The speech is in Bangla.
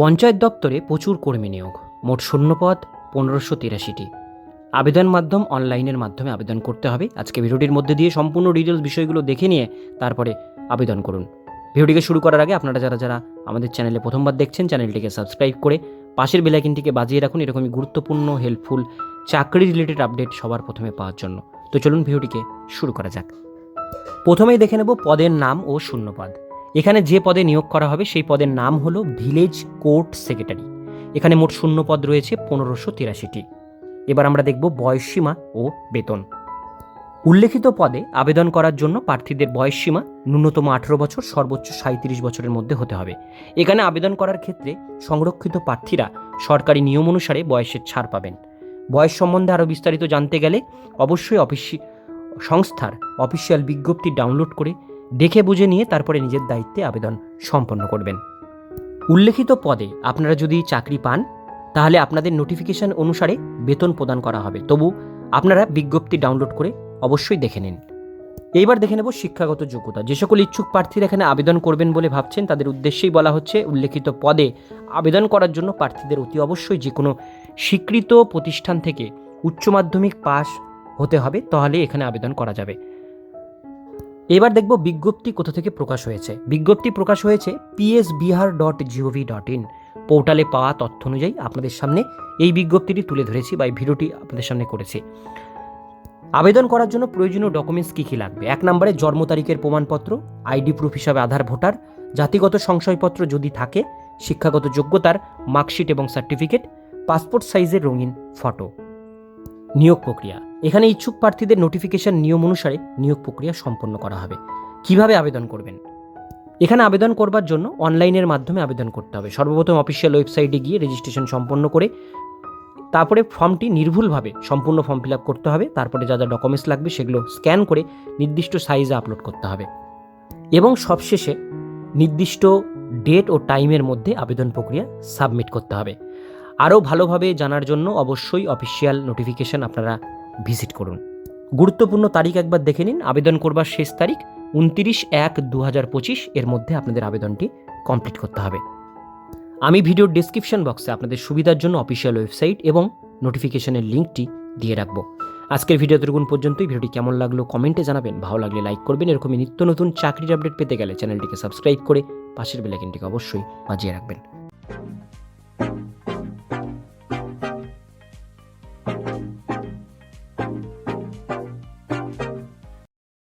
পঞ্চায়েত দপ্তরে প্রচুর কর্মী নিয়োগ, মোট শূন্যপদ পনেরোশো তিরাশিটি। আবেদন মাধ্যম অনলাইনের মাধ্যমে আবেদন করতে হবে। আজকে ভিডিওটির মধ্যে দিয়ে সম্পূর্ণ ডিটেলস বিষয়গুলো দেখে নিয়ে তারপরে আবেদন করুন। ভিডিওটিকে শুরু করার আগে আপনারা যারা যারা আমাদের চ্যানেলে প্রথমবার দেখছেন, চ্যানেলটিকে সাবস্ক্রাইব করে পাশের বেলাইকিনটিকে বাজিয়ে রাখুন। এরকমই গুরুত্বপূর্ণ হেল্পফুল চাকরি রিলেটেড আপডেট সবার প্রথমে পাওয়ার জন্য। তো চলুন ভিডিওটিকে শুরু করা যাক। প্রথমেই দেখে নেব পদের নাম ও শূন্যপদ। এখানে যে পদে নিয়োগ করা হবে, সেই পদের নাম হলো ভিলেজ কোর্ট সেক্রেটারি। এখানে মোট শূন্য পদ রয়েছে, পনেরোশো তিরাশিটি। এবার আমরা দেখব বয়সসীমা ও বেতন। উল্লেখিত পদে আবেদন করার জন্য প্রার্থীদের বয়সসীমা ন্যূনতম আঠেরো বছর, সর্বোচ্চ সাঁত্রিশ বছরের মধ্যে হতে হবে। এখানে আবেদন করার ক্ষেত্রে সংরক্ষিত প্রার্থীরা সরকারি নিয়ম অনুসারে বয়সের ছাড় পাবেন। বয়স সম্বন্ধে আরও বিস্তারিত জানতে গেলে অবশ্যই অফিস সংস্থার অফিসিয়াল বিজ্ঞপ্তি ডাউনলোড করে দেখে বুঝে নিয়ে তারপরে নিজের দায়িত্বে আবেদন সম্পন্ন করবেন। উল্লেখিত পদে আপনারা যদি চাকরি পান, তাহলে আপনাদের নোটিফিকেশন অনুসারে বেতন প্রদান করা হবে। তবু আপনারা বিজ্ঞপ্তি ডাউনলোড করে অবশ্যই দেখে নিন। এইবার দেখে নেব শিক্ষাগত যোগ্যতা। যে সকল ইচ্ছুক প্রার্থীরা এখানে আবেদন করবেন বলে ভাবছেন, তাদের উদ্দেশ্যেই বলা হচ্ছে, উল্লেখিত পদে আবেদন করার জন্য প্রার্থীদের অতি অবশ্যই যে কোনো স্বীকৃত প্রতিষ্ঠান থেকে উচ্চ মাধ্যমিক পাস হতে হবে, তাহলে এখানে আবেদন করা যাবে। এবার দেখব বিজ্ঞপ্তি কোথা থেকে প্রকাশ হয়েছে। বিজ্ঞপ্তি প্রকাশ হয়েছে PS Bihar dot gov dot in পোর্টালে পাওয়া তথ্য অনুযায়ী আপনাদের সামনে এই বিজ্ঞপ্তিটি তুলে ধরেছি বা এই ভিডিওটি আপনাদের সামনে করেছি। আবেদন করার জন্য প্রয়োজনীয় ডকুমেন্টস কী কী লাগবে? এক নম্বরে জন্ম তারিখের প্রমাণপত্র, আইডি প্রুফ হিসাবে আধার, ভোটার, জাতিগত সংশয়পত্র যদি থাকে, শিক্ষাগত যোগ্যতার মার্কশিট এবং সার্টিফিকেট, পাসপোর্ট সাইজের রঙিন ফটো। নিয়োগ প্রক্রিয়া। এখানে ইচ্ছুক প্রার্থীদের নোটিফিকেশন নিয়ম অনুসারে নিয়োগ প্রক্রিয়া সম্পন্ন করা হবে। কীভাবে আবেদন করবেন? এখানে আবেদন করবার জন্য অনলাইনের মাধ্যমে আবেদন করতে হবে। সর্বপ্রথম অফিসিয়াল ওয়েবসাইটে গিয়ে রেজিস্ট্রেশন সম্পন্ন করে, তারপরে ফর্মটি নির্ভুলভাবে সম্পূর্ণ ফর্ম ফিল আপ করতে হবে। তারপরে যা যা ডকুমেন্টস লাগবে সেগুলো স্ক্যান করে নির্দিষ্ট সাইজে আপলোড করতে হবে। এবং সবশেষে নির্দিষ্ট ডেট ও টাইমের মধ্যে আবেদন প্রক্রিয়া সাবমিট করতে হবে। আরও ভালোভাবে জানার জন্য অবশ্যই অফিসিয়াল নোটিফিকেশন আপনারা ভিজিট করুন। গুরুত্বপূর্ণ তারিখ একবার দেখে নিন। আবেদন করবার শেষ তারিখ উনতিরিশ এক দু হাজার পঁচিশ। এর মধ্যে আপনাদের আবেদনটি কমপ্লিট করতে হবে। আমি ভিডিওর ডিসক্রিপশন বক্সে আপনাদের সুবিধার জন্য অফিসিয়াল ওয়েবসাইট এবং নোটিফিকেশনের লিঙ্কটি দিয়ে রাখব। আজকের ভিডিও দুর্গুণ পর্যন্তই। ভিডিওটি কেমন লাগল কমেন্টে জানাবেন। ভালো লাগলে লাইক করবেন। এরকমই নিত্য নতুন চাকরির আপডেট পেতে গেলে চ্যানেলটিকে সাবস্ক্রাইব করে পাশের বেলাইকনটিকে অবশ্যই বাজিয়ে রাখবেন।